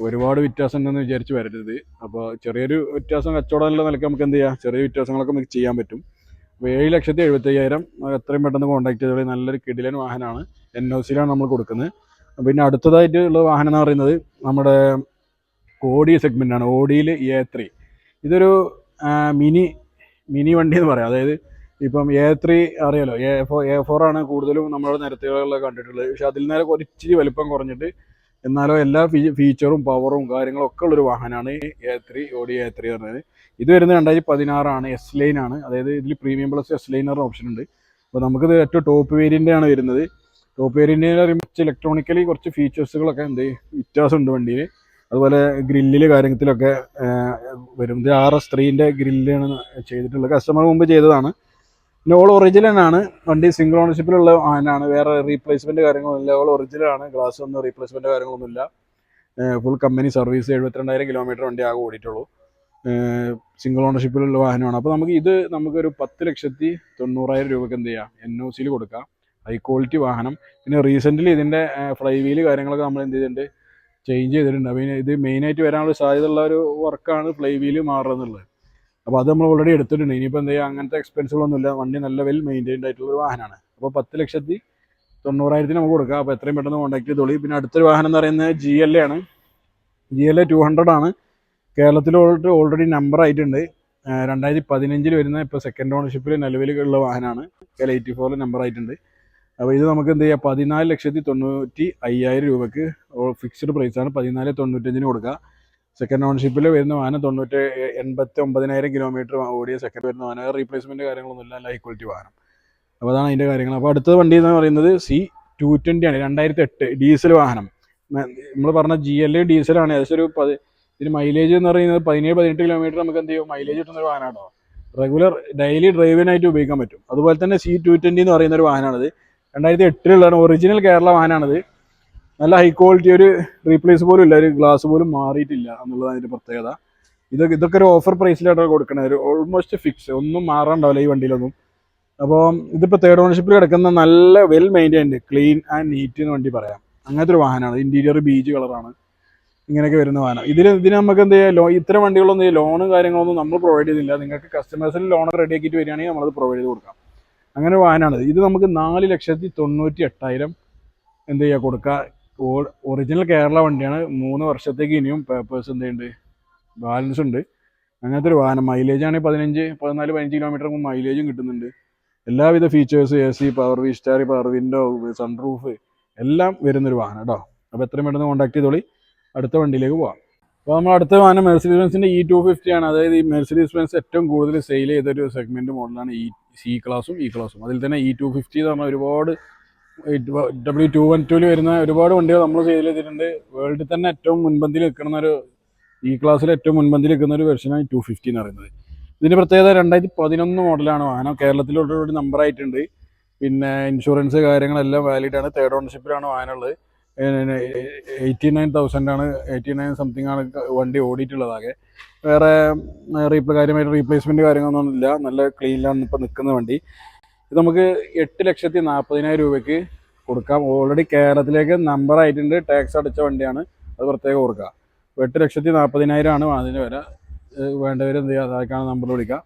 ഒരുപാട് വ്യത്യാസം ഉണ്ടെന്ന് വിചാരിച്ച് വരരുത്. അപ്പോൾ ചെറിയൊരു വ്യത്യാസം കച്ചവടമല്ല നിലയ്ക്ക് നമുക്ക് എന്ത് ചെയ്യാം? ചെറിയ വ്യത്യാസങ്ങളൊക്കെ നമുക്ക് ചെയ്യാൻ പറ്റും. ഏഴ് ലക്ഷത്തി എഴുപത്തയ്യായിരം എത്രയും പെട്ടെന്ന് കോൺടാക്ട് ചെയ്തോളി നല്ലൊരു കിടിലൻ വാഹനമാണ്. എൻ ഒ സിയിലാണ് നമ്മൾ കൊടുക്കുന്നത്. പിന്നെ അടുത്തതായിട്ട് ഉള്ള വാഹനം എന്ന് പറയുന്നത് നമ്മുടെ ഓഡി സെഗ്മെന്റ് ആണ്. ഓഡിയിൽ എ ത്രീ ഇതൊരു മിനി മിനി വണ്ടി എന്ന് പറയാം. അതായത് ഇപ്പം എ ത്രീ അറിയാലോ. എ ഫോർ എ ഫോർ ആണ് കൂടുതലും നമ്മുടെ നിരത്തുകളിലൊക്കെ കണ്ടിട്ടുള്ളത്. പക്ഷെ അതിൽ നേരെ ഒരു ഇച്ചിരി വലിപ്പം കുറഞ്ഞിട്ട് എന്നാലോ എല്ലാ ഫീച്ചറും പവറും കാര്യങ്ങളും ഒക്കെ ഉള്ളൊരു വാഹനമാണ് A three Audi A three പറഞ്ഞത് ഇത് വരുന്നത് രണ്ടായിരത്തി പതിനാറാണ് എസ് ലൈൻ ആണ്. അതായത് ഇതിൽ പ്രീമിയം പ്ലസ് എസ് ലൈൻ പറഞ്ഞ ഓപ്ഷൻ ഉണ്ട്. അപ്പോൾ നമുക്കിത് ഏറ്റവും ടോപ്പ് വേരിയന്റ് ആണ് വരുന്നത്. ടോപ്പ് വേരിയന്റ് പറയുമ്പോൾ ഇലക്ട്രോണിക്കലി കുറച്ച് ഫീച്ചേഴ്സുകളൊക്കെ എന്ത് വ്യത്യാസമുണ്ട് വണ്ടിയിൽ അതുപോലെ ഗ്രില്ലിൽ കാര്യത്തിലൊക്കെ വരും ആർ എസ് ത്രീന്റെ ഗ്രില്ലാണ് ചെയ്തിട്ടുള്ളത്. കസ്റ്റമർ മുമ്പ് ചെയ്തതാണ്. പിന്നെ ഓൾ ഒറിജിനലാണ് വണ്ടി സിംഗിൾ ഓണർഷിപ്പിലുള്ള വാഹനമാണ്. വേറെ റീപ്ലേസ്മെന്റ് കാര്യങ്ങളൊന്നുമില്ല. ഓൾ ഒറിജിനലാണ് ഗ്ലാസ് ഒന്നും റീപ്ലേസ്മെന്റ് കാര്യങ്ങളൊന്നുമില്ല. ഫുൾ കമ്പനി സർവീസ് എഴുപത്തിരണ്ടായിരം കിലോമീറ്റർ വണ്ടി ആകെ ഓടിയിട്ടുള്ളൂ. സിംഗിൾ ഓണർഷിപ്പിലുള്ള വാഹനമാണ്. അപ്പോൾ നമുക്ക് ഇത് നമുക്കൊരു പത്ത് ലക്ഷത്തി തൊണ്ണൂറായിരം രൂപയ്ക്ക് എന്ത് ചെയ്യാം? എൻ ഒ സിയിൽ കൊടുക്കാം. ഹൈ ക്വാളിറ്റി വാഹനം. പിന്നെ റീസെന്റ്ലി ഇതിന്റെ ഫ്ലൈ വീൽ കാര്യങ്ങളൊക്കെ നമ്മൾ എന്ത് ചെയ്തിട്ടുണ്ട്? ചേഞ്ച് ചെയ്തിട്ടുണ്ട്. അപ്പോൾ ഇത് മെയിനായിട്ട് വരാനുള്ള സാധ്യതയുള്ള ഒരു വർക്കാണ് ഫ്ലൈ വീൽ മാറുക അപ്പോൾ അത് നമ്മൾ ഓൾറെഡി എടുത്തിട്ടുണ്ട്. ഇനിയിപ്പോൾ എന്ത് ചെയ്യുക അങ്ങനത്തെ എക്സ്പെൻസുകളൊന്നുമില്ല വണ്ടി നല്ല വെൽ മെയിന്റൈൻഡ് ആയിട്ടുള്ള ഒരു വാഹനമാണ്. അപ്പോൾ പത്ത് ലക്ഷത്തി തൊണ്ണൂറായിരത്തിന് നമുക്ക് കൊടുക്കാം. അപ്പോൾ എത്രയും പെട്ടെന്ന് കോൺടാക്ട് ചെയ്തോളി പിന്നെ അടുത്തൊരു വാഹനം എന്ന് പറയുന്നത് ജി എൽ എ ആണ്. G L A two hundred ആണ്. കേരളത്തിലോട്ട് ഓൾറെഡി നമ്പർ ആയിട്ടുണ്ട്. രണ്ടായിരത്തി പതിനഞ്ചിൽ വരുന്ന ഇപ്പോൾ സെക്കൻഡ് ഓണർഷിപ്പിൽ നിലവിലുള്ള വാഹനമാണ്. കെ എയ്റ്റി ഫോറിൽ നമ്പർ ആയിട്ടുണ്ട്. അപ്പോൾ ഇത് നമുക്ക് എന്ത് ചെയ്യാം? പതിനാല് ലക്ഷത്തി തൊണ്ണൂറ്റി അയ്യായിരം രൂപയ്ക്ക് ഫിക്സ്ഡ് പ്രൈസാണ് പതിനാല് തൊണ്ണൂറ്റഞ്ചിന് കൊടുക്കുക സെക്കൻഡ് ഓണർഷിപ്പിൽ വരുന്ന വാഹനം തൊണ്ണൂറ്റി എൺപത്തി ഒമ്പതിനായിരം കിലോമീറ്റർ ഓടിയ സെക്കൻഡ് വരുന്ന വാഹനം. റീപ്ലേസ്മെന്റ് കാര്യങ്ങളൊന്നുമില്ല. നല്ല ക്വാളിറ്റി വാഹനം. അപ്പോൾ അതാണ് അതിന്റെ കാര്യങ്ങൾ. അപ്പോൾ അടുത്ത വണ്ടി എന്ന് പറയുന്നത് സി ടു ട്വന്റി ആണ്. രണ്ടായിരത്തി എട്ട് ഡീസൽ വാഹനം നമ്മൾ പറഞ്ഞ ജി എൽ ഡീസലാണ് ഏകദേശം ഒരു പതി ഇതിന് മൈലേജ് എന്ന് പറയുന്നത് പതിനേഴ് പതിനെട്ട് കിലോമീറ്റർ നമുക്ക് എന്ത് ചെയ്യും? മൈലേജ് കിട്ടുന്ന ഒരു വാഹനമാണോ റെഗുലർ ഡെയിലി ഡ്രൈവിനായിട്ട് ഉപയോഗിക്കാൻ പറ്റും. അതുപോലെ തന്നെ സി ടു ട്വന്റി എന്ന് പറയുന്ന ഒരു വാഹനമാണിത്. രണ്ടായിരത്തി എട്ടിലുള്ളതാണ് ഒറിജിനൽ കേരള വാഹനമാണിത്. നല്ല ഹൈ ക്വാളിറ്റി ഒരു റീപ്ലേസ് പോലും ഇല്ല. ഒരു ഗ്ലാസ് പോലും മാറിയിട്ടില്ല എന്നുള്ളതാണ് അതിന്റെ പ്രത്യേകത. ഇതൊക്കെ ഇതൊക്കെ ഒരു ഓഫർ പ്രൈസിലായിട്ടാണ് കൊടുക്കണത്. ഒരു ഓൾമോസ്റ്റ് ഫിക്സ് ഒന്നും മാറാണ്ടാവില്ല ഈ വണ്ടിയിലൊന്നും. അപ്പോൾ ഇതിപ്പോൾ തേർഡ് ഓണർഷിപ്പിൽ കിടക്കുന്ന നല്ല well maintained clean and neat എന്ന് വേണ്ടി പറയാം. അങ്ങനത്തെ ഒരു വാഹനമാണ്. ഇന്റീരിയർ ബീച്ച് കളറാണ് ഇങ്ങനെയൊക്കെ വരുന്ന വാഹനം. ഇതിന് ഇതിന് നമുക്ക് എന്ത് ചെയ്യാം? ലോ ഇത്തരം വണ്ടികളൊന്നും ഈ ലോണും കാര്യങ്ങളൊന്നും നമ്മൾ പ്രൊവൈഡ് ചെയ്തില്ല നിങ്ങൾക്ക് കസ്റ്റമേഴ്സിൽ ലോൺ റെഡി ആക്കിയിട്ട് വരികയാണെങ്കിൽ നമ്മളത് പ്രൊവൈഡ് ചെയ്ത് കൊടുക്കാം. അങ്ങനെ വാഹനമാണ്. ഇത് നമുക്ക് നാല് ലക്ഷത്തി തൊണ്ണൂറ്റി എട്ടായിരം എന്ത് ചെയ്യുക കൊടുക്കുക ഒറിജിനൽ കേരള വണ്ടിയാണ്. മൂന്ന് വർഷത്തേക്ക് ഇനിയും പേപ്പേഴ്സ് എന്ത് ചെയ്യുന്നുണ്ട് ബാലൻസ് ഉണ്ട്. അങ്ങനത്തെ ഒരു വാഹനം. മൈലേജ് ആണെങ്കിൽ പതിനഞ്ച് പതിനാല് പതിനഞ്ച് കിലോമീറ്റർ മൈലേജും കിട്ടുന്നുണ്ട്. എല്ലാവിധ features A C power V star power window sunroof എല്ലാം വരുന്നൊരു വാഹനം കേട്ടോ അപ്പോൾ എത്രയും പെട്ടെന്ന് കോൺടാക്ട് ചെയ്തോളി. അടുത്ത വണ്ടിയിലേക്ക് പോവാം. അപ്പോൾ നമ്മൾ അടുത്ത വാഹനം മെർസിഡീസ് ബെൻസിന്റെ ഇ ടു ഫിഫ്റ്റി ആണ്. അതായത് ഈ മെർസിഡീസ് ബെൻസ് ഏറ്റവും കൂടുതൽ സെയിൽ ചെയ്തൊരു സെഗ്മെന്റ് മോഡലാണ് ഈ സി ക്ലാസും ഇ ക്ലാസും അതിൽ തന്നെ ഇ ടു ഫിഫ്റ്റി എന്ന് പറഞ്ഞാൽ ഒരുപാട് ഡബ്ല്യു ടു വൺ ടുവിൽ വരുന്ന ഒരുപാട് വണ്ടികൾ നമ്മൾ ചെയ്തിട്ടുണ്ട്. വേൾഡിൽ തന്നെ ഏറ്റവും മുൻപന്തിയിൽ നിൽക്കുന്ന ഒരു ഈ ക്ലാസ്സിൽ ഏറ്റവും മുൻപന്തിയിൽ നിൽക്കുന്ന ഒരു വെർഷനാണ് ടു ഫിഫ്റ്റി എന്ന് പറയുന്നത്. ഇതിന്റെ പ്രത്യേകത രണ്ടായിരത്തി പതിനൊന്ന് മോഡലാണ് വാഹനം കേരളത്തിൽ നമ്പർ ആയിട്ടുണ്ട്. പിന്നെ ഇൻഷുറൻസ് കാര്യങ്ങളെല്ലാം വാലിഡ് ആണ്. തേർഡ് ഓണർഷിപ്പിലാണ് വാഹനമുള്ളത്. എയ്റ്റി നയൻ തൗസൻഡ് ആണ്. എയ്റ്റി നയൻ സംതിങ് ആണ് വണ്ടി ഓടിയിട്ടുള്ളതാകെ. വേറെ റീപ്ലേ കാര്യമായിട്ട് റീപ്ലേസ്മെന്റ് കാര്യങ്ങളൊന്നും ഇല്ല. നല്ല ക്ലീനിലാണ് ഇപ്പോൾ നിൽക്കുന്ന വണ്ടി. ഇത് നമുക്ക് എട്ട് ലക്ഷത്തി നാൽപ്പതിനായിരം രൂപയ്ക്ക് കൊടുക്കാം. ഓൾറെഡി കേരളത്തിലേക്ക് നമ്പർ ആയിട്ടുണ്ട്. ടാക്സ് അടച്ച വണ്ടിയാണ്. അത് പ്രത്യേകം അപ്പോൾ എട്ട് ലക്ഷത്തി നാൽപ്പതിനായിരം ആണ് അതിന് വില. വേണ്ടവർ എന്ത് ചെയ്യുക അതാക്കാണ് നമ്പർ വിളിക്കുക.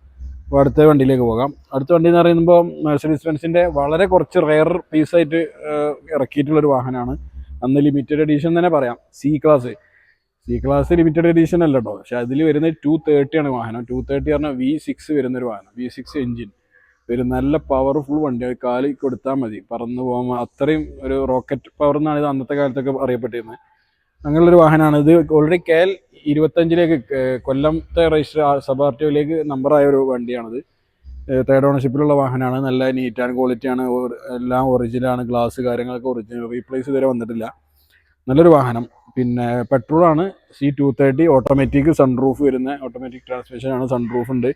അപ്പോൾ അടുത്ത വണ്ടിയിലേക്ക് പോകാം. അടുത്ത വണ്ടി എന്ന് പറയുമ്പോൾ മെർസഡീസ് ബെൻസിന്റെ വളരെ കുറച്ച് റെയർ പീസായിട്ട് ഇറക്കിയിട്ടുള്ളൊരു വാഹനമാണ്. അന്ന് ലിമിറ്റഡ് എഡീഷൻ തന്നെ പറയാം. C class C class limited edition അല്ല കേട്ടോ. പക്ഷേ അതിൽ വരുന്നത് ടു തേർട്ടി ആണ് വാഹനം. ടു തേർട്ടി പറഞ്ഞാൽ വി സിക്സ് വരുന്നൊരു വാഹനം. വി സിക്സ് എഞ്ചിൻ ഒരു നല്ല പവർഫുൾ വണ്ടി. കാലിൽ കൊടുത്താൽ മതി. പറന്നു പോകാൻ അത്രയും ഒരു റോക്കറ്റ് പവർ എന്നാണ് ഇത് അന്നത്തെ കാലത്തൊക്കെ അറിയപ്പെട്ടിരുന്നത് അങ്ങനെയുള്ളൊരു വാഹനമാണ് ഇത്. ഓൾറെഡി കെ എൽ ഇരുപത്തഞ്ചിലേക്ക് കൊല്ലത്തെ രജിസ്റ്റർ സബ് ആർ ടി ഒയിലേക്ക് നമ്പറായ ഒരു വണ്ടിയാണിത്. തേർഡ് ഓണർഷിപ്പിലുള്ള വാഹനമാണ് നല്ല നീറ്റാണ് ആൻഡ് ക്വാളിറ്റി ആണ് എല്ലാം ഒറിജിനലാണ് ഗ്ലാസ് കാര്യങ്ങളൊക്കെ ഒറിജിനൽ റീപ്ലേസ് ഇതുവരെ വന്നിട്ടില്ല. നല്ലൊരു വാഹനം. പിന്നെ പെട്രോളാണ് C two thirty automatic sunroof വരുന്ന. ഓട്ടോമാറ്റിക് ട്രാൻസ്മിഷനാണ് സൺറൂഫ് ഉണ്ട്.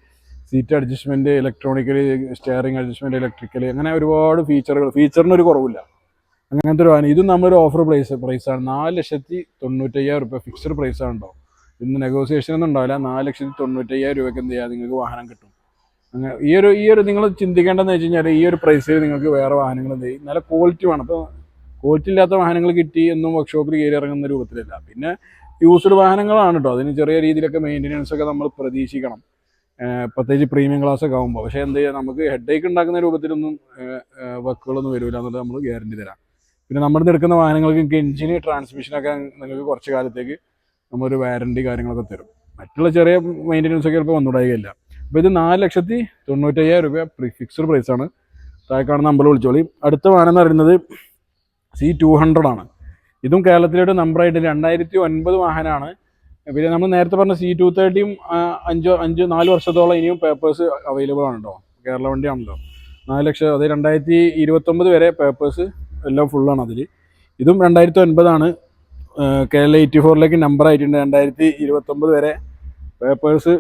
Seat adjustment electronically steering adjustment electrically അങ്ങനെ ഒരുപാട് ഫീച്ചറുകൾ. ഫീച്ചറിനൊരു കുറവില്ല. അങ്ങനത്തെ ഒരു വാഹനം. ഇതും നമ്മളൊരു ഓഫർ പ്രൈസ് പ്രൈസാണ് നാല് ലക്ഷത്തി തൊണ്ണൂറ്റയ്യായിരം റുപ്യ ഫിക്സ്ഡ് പ്രൈസാണ് ഉണ്ടോ ഇന്ന് നെഗോസിയേഷൻ ഒന്നും ഉണ്ടാവില്ല. നാല് ലക്ഷത്തി തൊണ്ണൂറ്റയ്യായിരം രൂപയ്ക്ക് എന്ത് ചെയ്യാം? നിങ്ങൾക്ക് വാഹനം കിട്ടും. അങ്ങനെ ഈ ഒരു ഈ ഒരു നിങ്ങൾ ചിന്തിക്കേണ്ടതെന്ന് വെച്ച് കഴിഞ്ഞാൽ ഈ ഒരു പ്രൈസിൽ നിങ്ങൾക്ക് വേറെ വാഹനങ്ങൾ എന്ത് ചെയ്യും? നല്ല ക്വാളിറ്റി വേണം. അപ്പോൾ ക്വാളിറ്റി ഇല്ലാത്ത വാഹനങ്ങൾ കിട്ടി എന്നും വർക്ക്ഷോപ്പിൽ കയറി ഇറങ്ങുന്ന രൂപത്തിലല്ല പിന്നെ യൂസ്ഡ് വാഹനങ്ങളാണ് കേട്ടോ അതിന് ചെറിയ രീതിയിലൊക്കെ മെയിന്റനൻസ് ഒക്കെ നമ്മൾ പ്രതീക്ഷിക്കണം. പ്രത്യേകിച്ച് പ്രീമിയം ക്ലാസ് ഒക്കെ ആകുമ്പോൾ പക്ഷേ എന്ത് ചെയ്യുക നമുക്ക് ഹെഡ് ഏക്ക് ഉണ്ടാക്കുന്ന രൂപത്തിലൊന്നും വർക്കുകളൊന്നും വരില്ല എന്നുള്ളത് നമ്മൾ ഗ്യാരണ്ടി തരാം. പിന്നെ നമ്മുടെ എടുക്കുന്ന വാഹനങ്ങൾക്ക് എഞ്ചിന് ട്രാൻസ്മിഷനൊക്കെ നിങ്ങൾക്ക് കുറച്ച് കാലത്തേക്ക് നമ്മളൊരു വാറണ്ടി കാര്യങ്ങളൊക്കെ തരും. മറ്റുള്ള ചെറിയ മെയിന്റനൻസ് ഒക്കെ ചിലപ്പോൾ വന്നുകൂടായില്ല അപ്പോൾ ഇത് നാല് ലക്ഷത്തി തൊണ്ണൂറ്റയ്യായിരം രൂപ പ്രീ ഫിക്സ്ഡ് പ്രൈസാണ് താഴെ കാണുന്ന നമ്പർ വിളിച്ചോളി. അടുത്ത വാഹനം എന്ന് പറയുന്നത് സി ടു ഹൺഡ്രഡ് ആണ്. ഇതും കേരളത്തിലൊരു നമ്പറായിട്ട് രണ്ടായിരത്തി ഒൻപത് വാഹനമാണ്. പിന്നെ നമ്മൾ നേരത്തെ പറഞ്ഞ സി ടു തേർട്ടിയും അഞ്ചോ അഞ്ച് നാല് വർഷത്തോളം ഇനിയും പേപ്പേഴ്സ് അവൈലബിൾ ആണ് കേട്ടോ കേരള വണ്ടിയാണല്ലോ. നാല് ലക്ഷം അത് രണ്ടായിരത്തി ഇരുപത്തൊമ്പത് വരെ പേപ്പേഴ്സ് എല്ലാം ഫുള്ളാണ് അതിൽ ഇതും രണ്ടായിരത്തി ഒൻപതാണ്. കേരള എയ്റ്റി ഫോറിലേക്ക് നമ്പർ ആയിട്ടുണ്ട്. രണ്ടായിരത്തി ഇരുപത്തൊമ്പത് വരെ പേപ്പേഴ്സ്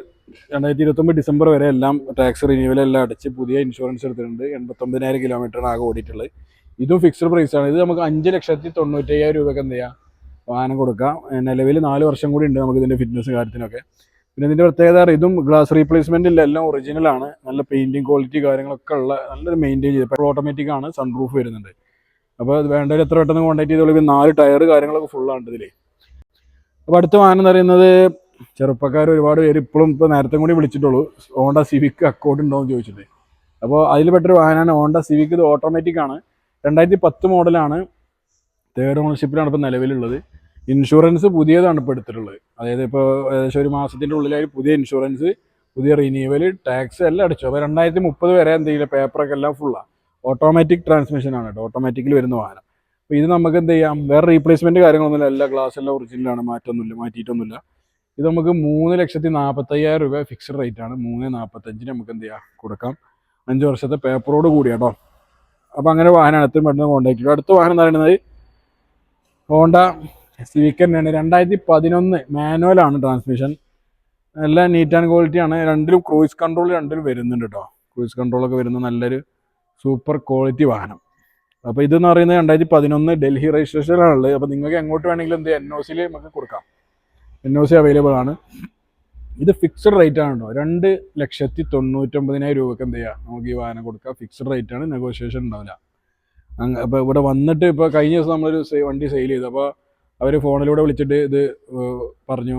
രണ്ടായിരത്തി ഇരുപത്തൊമ്പത് ഡിസംബർ വരെ എല്ലാം ടാക്സ് റിന്യൂവൽ എല്ലാം അടച്ച് പുതിയ ഇൻഷുറൻസ് എടുത്തിട്ടുണ്ട്. എൺപത്തൊമ്പതിനായിരം കിലോമീറ്ററാണ് ആകെ ഓടിയിട്ടുള്ളത്. ഇതും ഫിക്സ്ഡ് പ്രൈസാണ് ഇത് നമുക്ക് അഞ്ച് ലക്ഷത്തി തൊണ്ണൂറ്റയ്യായിരം രൂപയ്ക്ക് എന്ത് ചെയ്യാം? വാഹനം കൊടുക്കാം. നിലവിൽ നാല് വർഷം കൂടി ഉണ്ട് നമുക്ക് ഇതിന്റെ ഫിറ്റ്നസ് കാര്യത്തിനൊക്കെ. പിന്നെ ഇതിന്റെ പ്രത്യേകത ഇതും ഗ്ലാസ് റീപ്ലേസ്മെന്റ് ഇല്ല എല്ലാം ഒറിജിനലാണ് നല്ല പെയിന്റിങ് ക്വാളിറ്റി കാര്യങ്ങളൊക്കെ ഉള്ള നല്ലൊരു മെയിന്റെയിൻ ചെയ്ത്. ഇപ്പോൾ ഓട്ടോമാറ്റിക് ആണ് സൺ പ്രൂഫ് വരുന്നുണ്ട്. അപ്പോൾ അത് വേണ്ടവർ എത്ര പെട്ടെന്ന് കോൺടാക്ട് ചെയ്തോളൂ. നാല് ടയർ കാര്യങ്ങളൊക്കെ ഫുള്ളാണ് ഇതിൽ അപ്പോൾ അടുത്ത വാഹനം എന്ന് പറയുന്നത് ചെറുപ്പക്കാർ ഒരുപാട് പേര് ഇപ്പോഴും ഇപ്പോൾ നേരത്തെ കൂടി വിളിച്ചിട്ടുള്ളൂ. ഹോണ്ട സിവിക്ക് അക്കൗണ്ട് ഉണ്ടോ എന്ന് ചോദിച്ചിട്ട്. അപ്പോൾ അതിൽ പെട്ടൊരു വാഹനമാണ് ഹോണ്ട സിവിക്ക് ഇത് ഓട്ടോമാറ്റിക് ആണ്. രണ്ടായിരത്തി പത്ത് മോഡലാണ് തേർഡ് ഓണർഷിപ്പിലാണ് ഇപ്പോൾ നിലവിലുള്ളത്. ഇൻഷുറൻസ് പുതിയതാണ് ഇപ്പോൾ എടുത്തിട്ടുള്ളത്. അതായത് ഇപ്പോൾ ഏകദേശം ഒരു മാസത്തിന്റെ ഉള്ളിലായി പുതിയ ഇൻഷുറൻസ് പുതിയ റിന്യൂവൽ ടാക്സ് എല്ലാം അടിച്ചു. അപ്പോൾ രണ്ടായിരത്തി മുപ്പത് വരെ എന്തെങ്കിലും പേപ്പറൊക്കെ എല്ലാം ഫുള്ളാണ് ഓട്ടോമാറ്റിക് ട്രാൻസ്മിഷൻ ആണ് കേട്ടോ. ഓട്ടോമാറ്റിക്കിൽ വരുന്ന വാഹനം. അപ്പോൾ ഇത് നമുക്ക് എന്ത് ചെയ്യാം? വേറെ റീപ്ലേസ്മെന്റ് കാര്യങ്ങളൊന്നുമില്ല എല്ലാ ഗ്ലാസ്സെല്ലാം ഒറിജിനലാണ് മാറ്റമൊന്നുമില്ല മാറ്റിയിട്ടൊന്നുമില്ല. ഇത് നമുക്ക് മൂന്ന് ലക്ഷത്തി നാൽപ്പത്തയ്യായിരം രൂപ ഫിക്സഡ് റേറ്റ് ആണ്. മൂന്ന് നാൽപ്പത്തഞ്ചിന് നമുക്ക് എന്ത് ചെയ്യാം? കൊടുക്കാം. അഞ്ച് വർഷത്തെ പേപ്പറോട് കൂടി കേട്ടോ. അപ്പോൾ അങ്ങനെ വാഹനമാണ് എത്രയും പെട്ടെന്ന് കോൺടാക്ട് ചെയ്യുക അടുത്ത വാഹനം എന്ന് പറയുന്നത് ഹോണ്ട സിവിക്ക് തന്നെയാണ്. രണ്ടായിരത്തി പതിനൊന്ന് മാനുവലാണ് ട്രാൻസ്മിഷൻ എല്ലാം നീറ്റ് ആൻഡ് ക്വാളിറ്റി ആണ്. രണ്ടിലും ക്രൂയിസ് കൺട്രോൾ രണ്ടിലും വരുന്നുണ്ട് കേട്ടോ ക്രൂയിസ് കൺട്രോളൊക്കെ വരുന്ന നല്ലൊരു സൂപ്പർ ക്വാളിറ്റി വാഹനം. അപ്പോൾ ഇതെന്ന് പറയുന്നത് രണ്ടായിരത്തി പതിനൊന്ന് ഡൽഹി രജിസ്ട്രേഷനിലാണുള്ളത് അപ്പോൾ നിങ്ങൾക്ക് എങ്ങോട്ട് വേണമെങ്കിലും എന്ത് എൻ ഒ സിയിൽ നമുക്ക് കൊടുക്കാം. എൻ ഒ സി അവൈലബിൾ ആണ്. ഇത് ഫിക്സഡ് റേറ്റ് ആണ് കേട്ടോ രണ്ട് ലക്ഷത്തി തൊണ്ണൂറ്റൊമ്പതിനായിരം രൂപക്ക് എന്ത് ചെയ്യുക നമുക്ക് ഈ വാഹനം കൊടുക്കാം. ഫിക്സഡ് റേറ്റ് ആണ്. നെഗോഷിയേഷൻ ഉണ്ടാവില്ല. അപ്പോൾ ഇവിടെ വന്നിട്ട് ഇപ്പോൾ കഴിഞ്ഞ ദിവസം നമ്മളൊരു വണ്ടി സെയിൽ ചെയ്തു. അപ്പോൾ അവർ ഫോണിലൂടെ വിളിച്ചിട്ട് ഇത് പറഞ്ഞു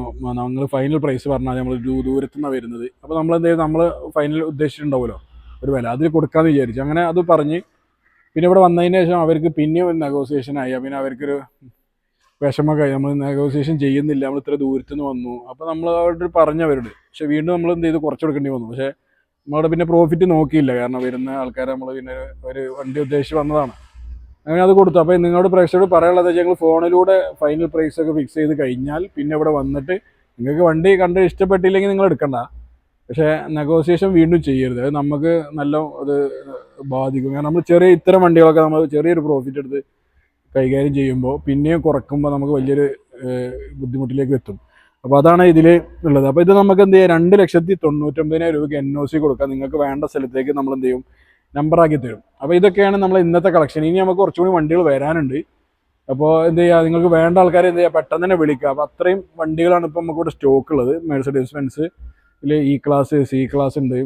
നിങ്ങൾ ഫൈനൽ പ്രൈസ് പറഞ്ഞാൽ നമ്മൾ ദൂരത്തു നിന്നാണ് വരുന്നത്. അപ്പോൾ നമ്മൾ എന്ത് നമ്മൾ ഫൈനൽ ഉദ്ദേശിച്ചിട്ടുണ്ടാവുമല്ലോ ഒരു വില. അതിൽ കൊടുക്കാമെന്ന് വിചാരിച്ചു. അങ്ങനെ അത് പറഞ്ഞ് പിന്നെ ഇവിടെ വന്നതിന് ശേഷം അവർക്ക് പിന്നെയും ഒരു നെഗോസിയേഷൻ ആയി. പിന്നെ അവർക്കൊരു വിഷമമൊക്കെ നമ്മൾ നെഗോസിയേഷൻ ചെയ്യുന്നില്ല. നമ്മൾ ഇത്ര ദൂരത്തു നിന്ന് വന്നു. അപ്പോൾ നമ്മൾ അവരോട് പറഞ്ഞു അവരോട്. പക്ഷെ വീണ്ടും നമ്മൾ എന്ത് ചെയ്തു? കുറച്ച് കൊടുക്കേണ്ടി വന്നു. പക്ഷേ നമ്മളവിടെ പിന്നെ പ്രോഫിറ്റ് നോക്കിയില്ല. കാരണം വരുന്ന ആൾക്കാരെ നമ്മൾ പിന്നെ ഒരു വണ്ടി ഉദ്ദേശിച്ച് വന്നതാണ്. അങ്ങനെ അത് കൊടുത്തു. അപ്പോൾ നിങ്ങളോട് പ്രേക്ഷകരോട് പറയാനുള്ളത് ഞങ്ങൾ ഫോണിലൂടെ ഫൈനൽ പ്രൈസ് ഒക്കെ ഫിക്സ് ചെയ്ത് കഴിഞ്ഞാൽ പിന്നെ ഇവിടെ വന്നിട്ട് നിങ്ങൾക്ക് വണ്ടി കണ്ട് ഇഷ്ടപ്പെട്ടില്ലെങ്കിൽ നിങ്ങൾ എടുക്കണ്ട. പക്ഷേ നെഗോസിയേഷൻ വീണ്ടും ചെയ്യരുത്. അത് നമുക്ക് നല്ല അത് ബാധിക്കും. കാരണം നമ്മൾ ചെറിയ ഇത്തരം വണ്ടികളൊക്കെ നമ്മൾ ചെറിയൊരു പ്രോഫിറ്റ് എടുത്ത് കൈകാര്യം ചെയ്യുമ്പോൾ പിന്നെയും കുറക്കുമ്പോൾ നമുക്ക് വലിയൊരു ബുദ്ധിമുട്ടിലേക്ക് എത്തും. അപ്പോൾ അതാണ് ഇതിൽ ഉള്ളത്. അപ്പോൾ ഇത് നമുക്ക് എന്ത് ചെയ്യാം? രണ്ട് ലക്ഷത്തി തൊണ്ണൂറ്റൊമ്പതിനായിരം രൂപയ്ക്ക് എൻ ഒ സി കൊടുക്കാം. നിങ്ങൾക്ക് വേണ്ട സ്ഥലത്തേക്ക് നമ്മൾ എന്ത് ചെയ്യും? നമ്പറാക്കി തരും. അപ്പോൾ ഇതൊക്കെയാണ് നമ്മൾ ഇന്നത്തെ കളക്ഷൻ ഇനി നമുക്ക് കുറച്ചുകൂടി വണ്ടികൾ വരാനുണ്ട്. അപ്പോൾ എന്ത് ചെയ്യുക നിങ്ങൾക്ക് വേണ്ട ആൾക്കാരെ എന്ത് ചെയ്യുക പെട്ടെന്ന് തന്നെ വിളിക്കുക. അപ്പോൾ അത്രയും വണ്ടികളാണ് ഇപ്പോൾ നമുക്കിവിടെ സ്റ്റോക്ക് ഉള്ളത്. മെഴ്സഡീസ് ബെൻസ് ഇതിൽ ഇ ക്ലാസ് സി ക്ലാസ് ഉണ്ട്.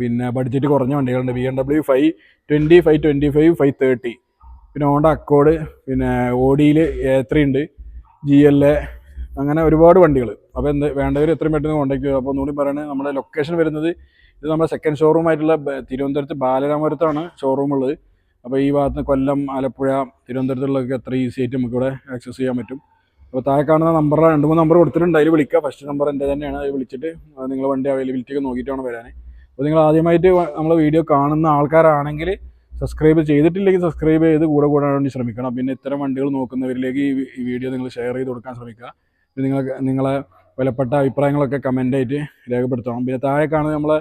പിന്നെ ബഡ്ജറ്റ് കുറഞ്ഞ വണ്ടികളുണ്ട്. B M W five twenty five twenty five five thirty പിന്നെ ഹോണ്ട അക്കോഡ് പിന്നെ ഓഡിയിൽ എ ത്രീ ഉണ്ട്. ജി എൽ എ അങ്ങനെ ഒരുപാട് വണ്ടികൾ അപ്പോൾ എന്ത് വേണ്ടവർ എത്രയും പെട്ടെന്ന് കോൺടാക്ട് ചെയ്യുക അപ്പോൾ ഒന്നുകൂടി പറയുന്നത് നമ്മുടെ ലൊക്കേഷൻ വരുന്നത് ഇത് നമ്മുടെ സെക്കൻഡ് ഷോറൂം ആയിട്ടുള്ള ബ- തിരുവനന്തപുരത്ത് ബാലരാമപുരത്താണ് ഷോറൂം ഉള്ളത്. അപ്പോൾ ഈ ഭാഗത്ത് കൊല്ലം ആലപ്പുഴ തിരുവനന്തപുരത്തുള്ളതൊക്കെ എത്ര ഈസി ആയിട്ട് നമുക്ക് ഇവിടെ ആക്സസ് ചെയ്യാൻ പറ്റും. അപ്പോൾ താഴെ കാണുന്ന നമ്പർ രണ്ട് മൂന്ന് നമ്പർ കൊടുത്തിട്ടുണ്ട്. അതിൽ വിളിക്കുക ഫസ്റ്റ് നമ്പർ എന്റെ തന്നെയാണ്. അത് വിളിച്ചിട്ട് നിങ്ങൾ വണ്ടി അവൈലബിലിറ്റി ഒക്കെ നോക്കിയിട്ട് വേണം വരാൻ അപ്പോൾ നിങ്ങൾ ആദ്യമായിട്ട് നമ്മൾ വീഡിയോ കാണുന്ന ആൾക്കാരാണെങ്കിൽ സബ്സ്ക്രൈബ് ചെയ്തിട്ടില്ലെങ്കിൽ സബ്സ്ക്രൈബ് ചെയ്ത് കൂടെ കൂടാൻ വേണ്ടി ശ്രമിക്കണം. പിന്നെ ഇത്തരം വണ്ടികൾ നോക്കുന്നവരിലേക്ക് ഈ വീഡിയോ നിങ്ങൾ ഷെയർ ചെയ്ത് കൊടുക്കാൻ ശ്രമിക്കുക. നിങ്ങൾ നിങ്ങളെ വിലപ്പെട്ട അഭിപ്രായങ്ങളൊക്കെ കമന്റായിട്ട് രേഖപ്പെടുത്തണം. പിന്നെ താഴെ കാണുന്ന നമ്മളെ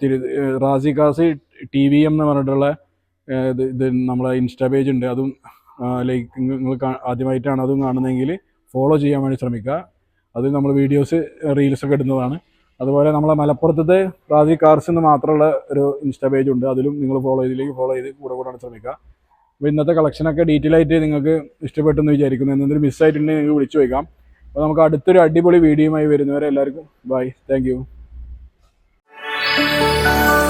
തിരു റാസി കാസി ടി വി എം എന്ന് പറഞ്ഞിട്ടുള്ള ഇത് ഇത് നമ്മളെ ഇൻസ്റ്റാ പേജ് ഉണ്ട്. അതും ലൈക്ക് നിങ്ങൾ ആദ്യമായിട്ടാണ് അതും കാണുന്നതെങ്കിൽ ഫോളോ ചെയ്യാൻ വേണ്ടി ശ്രമിക്കുക. അത് നമ്മൾ വീഡിയോസ് റീൽസ് ഒക്കെ ഇടുന്നതാണ്. അതുപോലെ നമ്മളെ മലപ്പുറത്തെ റാസി കാർസ് എന്ന് മാത്രമുള്ള ഒരു ഇൻസ്റ്റാ പേജ് ഉണ്ട്. അതിലും നിങ്ങൾ ഫോളോ ചെയ്തില്ലെങ്കിൽ ഫോളോ ചെയ്ത് കൂടെ കൂടാൻ ശ്രമിക്കുക. അപ്പോൾ ഇന്നത്തെ കളക്ഷനൊക്കെ ഡീറ്റെയിൽ ആയിട്ട് നിങ്ങൾക്ക് ഇഷ്ടപ്പെട്ടെന്ന് വിചാരിക്കുന്നു. എന്തെങ്കിലും മിസ്സായിട്ടുണ്ടെങ്കിൽ നിങ്ങൾക്ക് വിളിച്ചു വയ്ക്കാം അപ്പോൾ നമുക്ക് അടുത്തൊരു അടിപൊളി വീഡിയോയുമായി വരുന്നവരെ എല്ലാവർക്കും ബൈ താങ്ക് Oh.